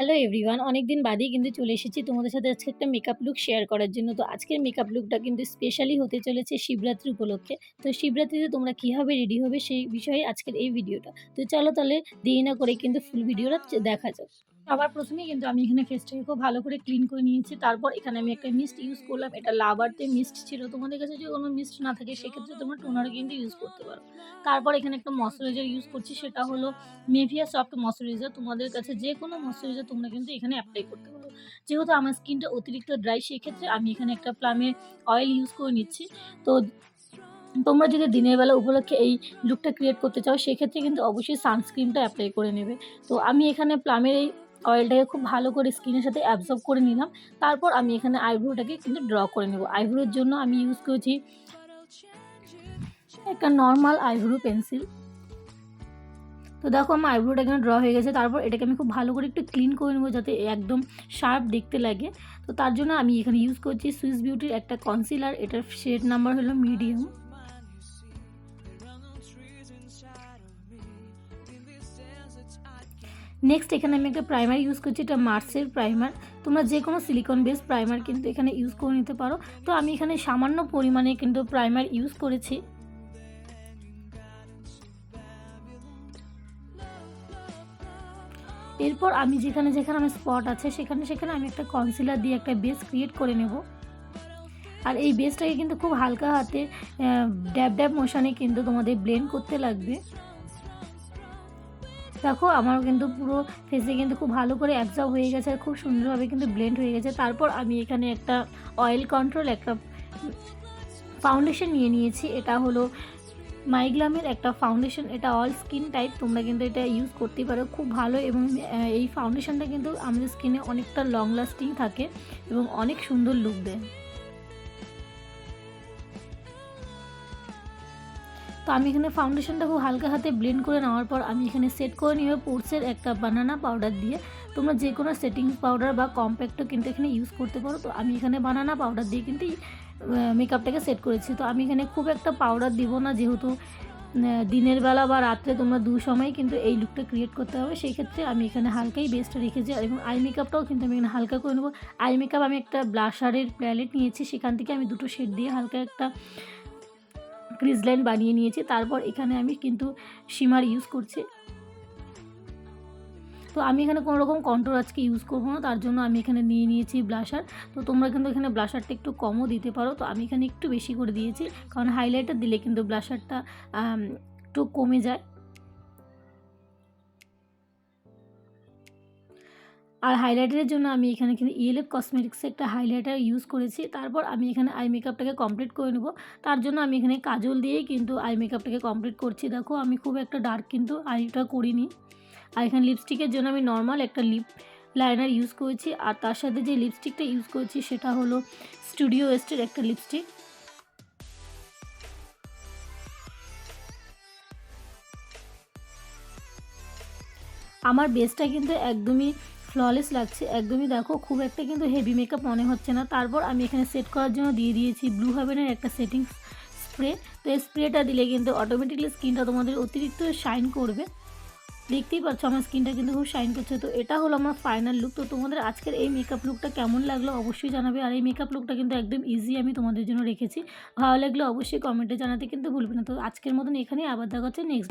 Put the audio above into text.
Hello everyone অনেক দিন বাদেই কিন্তু চলে এসেছি তোমাদের সাথে আজকে একটা মেকআপ লুক শেয়ার করার জন্য। তো আজকের মেকআপ লুকটা কিন্তু স্পেশালি হতে চলেছে শিবরাত্রি উপলক্ষে। তো শিবরাত্রিতে তোমরা কীভাবে রেডি হবে সেই বিষয়ে আজকের এই ভিডিওটা তো চলো তাহলে দেরি না করে কিন্তু ফুল ভিডিওটা দেখা যাক। সবার প্রথমেই কিন্তু আমি এখানে ফেসটাকে খুব ভালো করে ক্লিন করে নিয়েছি। তারপর এখানে আমি একটা মিস্ট ইউজ করলাম। এটা লাভারতে মিস্ট ছিল। তোমাদের কাছে যদি কোনো মিস্ট না থাকে, সেক্ষেত্রে তোমরা টোনার কিন্তু ইউজ করতে পারো। তারপর এখানে একটা ময়শ্চারাইজার ইউজ করছি। সেটা হলো মেভিয়া সফট ময়শ্চারাইজার তোমাদের কাছে যে কোনো ময়শ্চারাইজার তোমরা কিন্তু এখানে অ্যাপ্লাই করতে পারো। যেহেতু আমার স্কিনটা অতিরিক্ত ড্রাই সেক্ষেত্রে আমি এখানে একটা প্লামের অয়েল ইউজ করে নিচ্ছি। তো তোমরা যদি দিনের বেলা উপলক্ষে এই লুকটা ক্রিয়েট করতে চাও, সেক্ষেত্রে কিন্তু অবশ্যই সানস্ক্রিনটা অ্যাপ্লাই করে নেবে। তো আমি এখানে প্লামের এই অয়েলটাকে খুব ভালো করে স্কিনের সাথে অ্যাবজর্ব করে নিলাম। তারপর আমি এখানে আইব্রোটাকে কিন্তু ড্র করে নেব। আইব্রোর জন্য আমি ইউজ করেছি একটা নর্মাল আইব্রো পেন্সিল তো দেখো আমার আইব্রোটা এখানে ড্র হয়ে গেছে। তারপর এটাকে আমি খুব ভালো করে একটু ক্লিন করে নেব যাতে একদম শার্প দেখতে লাগে। তো তার জন্য আমি এখানে ইউজ করছি সুইস বিউটির একটা কনসিলার এটার শেড নাম্বার হলো মিডিয়াম নেক্সট এখানে আমি একটা প্রাইমার ইউজ করছি, এটা মার্সের প্রাইমার তোমরা যে কোনো সিলিকন বেস প্রাইমার কিন্তু এখানে ইউজ করে নিতে পারো। তো আমি এখানে সামান্য পরিমাণে কিন্তু প্রাইমার ইউজ করেছি। এরপর আমি যেখানে যেখানে আমার স্পট আছে, সেখানে সেখানে আমি একটা কনসিলার দিয়ে একটা বেস ক্রিয়েট করে নেব। আর এই বেসটাকে কিন্তু খুব হালকা হাতে ড্যাব ড্যাব মোশানে কিন্তু তোমাদের ব্লেন্ড করতে লাগবে। দেখো আমার কিন্তু পুরো ফেসে কিন্তু খুব ভালো করে অ্যাবজর্ব হয়ে গেছে আর খুব সুন্দরভাবে কিন্তু ব্লেন্ড হয়ে গেছে। তারপর আমি এখানে একটা অয়েল কন্ট্রোল একটা ফাউন্ডেশন নিয়ে নিয়েছি। এটা হলো মাইগ্লামের একটা ফাউন্ডেশন এটা অল স্কিন টাইপ তোমরা কিন্তু এটা ইউজ করতে পারো, খুব ভালো। এবং এই ফাউন্ডেশনটা কিন্তু আমাদের স্কিনে অনেকটা লং লাস্টিং থাকে এবং অনেক সুন্দর লুক দেয়। তো আমি এখানে ফাউন্ডেশনটা খুব হালকা হাতে ব্লেন্ড করে নেওয়ার পর আমি এখানে সেট করে নিয়ে পোর্সের একটা বানানা পাউডার দিয়ে। তোমরা যে কোনো সেটিং পাউডার বা কম্প্যাক্টও কিন্তু এখানে ইউজ করতে পারো। তো আমি এখানে বানানা পাউডার দিয়ে কিন্তু মেকআপটাকে সেট করেছি। তো আমি এখানে খুব একটা পাউডার দিব না, যেহেতু দিনের বেলা বা রাত্রে তোমরা দু সময় কিন্তু এই লুকটা ক্রিয়েট করতে হবে। সেই ক্ষেত্রে আমি এখানে হালকাই বেসটা রেখেছি। এবং আই মেকআপটাও কিন্তু আমি এখানে হালকা করে নেব। আই মেকআপ আমি একটা ব্লাশারের প্যালেট নিয়েছি। সেখান থেকে আমি দুটো শেড দিয়ে হালকা একটা ক্রিজ লাইন বানিয়ে নিয়েছি, তারপর এখানে আমি কিন্তু শিমার ইউজ করছি। তো আমি এখানে কোনো রকম কন্ট্রোল আজকে ইউজ করব না, তার জন্য আমি এখানে নিয়ে নিয়েছি ব্লাশার তো তোমরা কিন্তু এখানে ব্লাশারটা একটু কমও দিতে পারো, তো আমি এখানে একটু বেশি করে দিয়েছি, কারণ হাইলাইটার দিলে কিন্তু ব্লাশারটা একটু কমে যায়। আর হাইলাইটারের জন্য আমি এখানে কিন্তু ইএলএফ কসমেটিক্সে একটা হাইলাইটার ইউজ করেছি। তারপর আমি এখানে আই মেকআপটাকে কমপ্লিট করে নেব। তার জন্য আমি এখানে কাজল দিয়েই কিন্তু আই মেকআপটাকে কমপ্লিট করছি। দেখো, আমি খুব একটা ডার্ক কিন্তু আইটা করিনি। আর এখানে লিপস্টিকের জন্য আমি নর্মাল একটা লিপ লাইনার ইউজ করেছি। আর তার সাথে যে লিপস্টিকটা ইউজ করেছি, সেটা হলো স্টুডিও ওয়েস্টের একটা লিপস্টিক আমার বেসটা কিন্তু একদমই ফ্ললেস লাগছে। একদমই দেখো, খুব একটা কিন্তু হেভি মেকআপ মনে হচ্ছে না। তারপর আমি এখানে সেট করার জন্য দিয়ে দিয়েছি ব্লু হেভেনের একটা সেটিং স্প্রে তো এই স্প্রেটা দিলে কিন্তু অটোমেটিকলি স্কিনটা তোমাদের অতিরিক্ত শাইন করবে। দেখতেই পাচ্ছ আমার স্কিনটা কিন্তু খুব শাইন করছে। তো এটা হলো আমার ফাইনাল লুক তো তোমাদের আজকের এই মেকআপ লুকটা কেমন লাগল অবশ্যই জানাবে। আর এই মেকআপ লুকটা কিন্তু একদম ইজি আমি তোমাদের জন্য রেখেছি। ভালো লাগলে অবশ্যই কমেন্টে জানাতে কিন্তু ভুলবে না। তো আজকের মতন এখানেই আবার দেখা হচ্ছে নেক্সট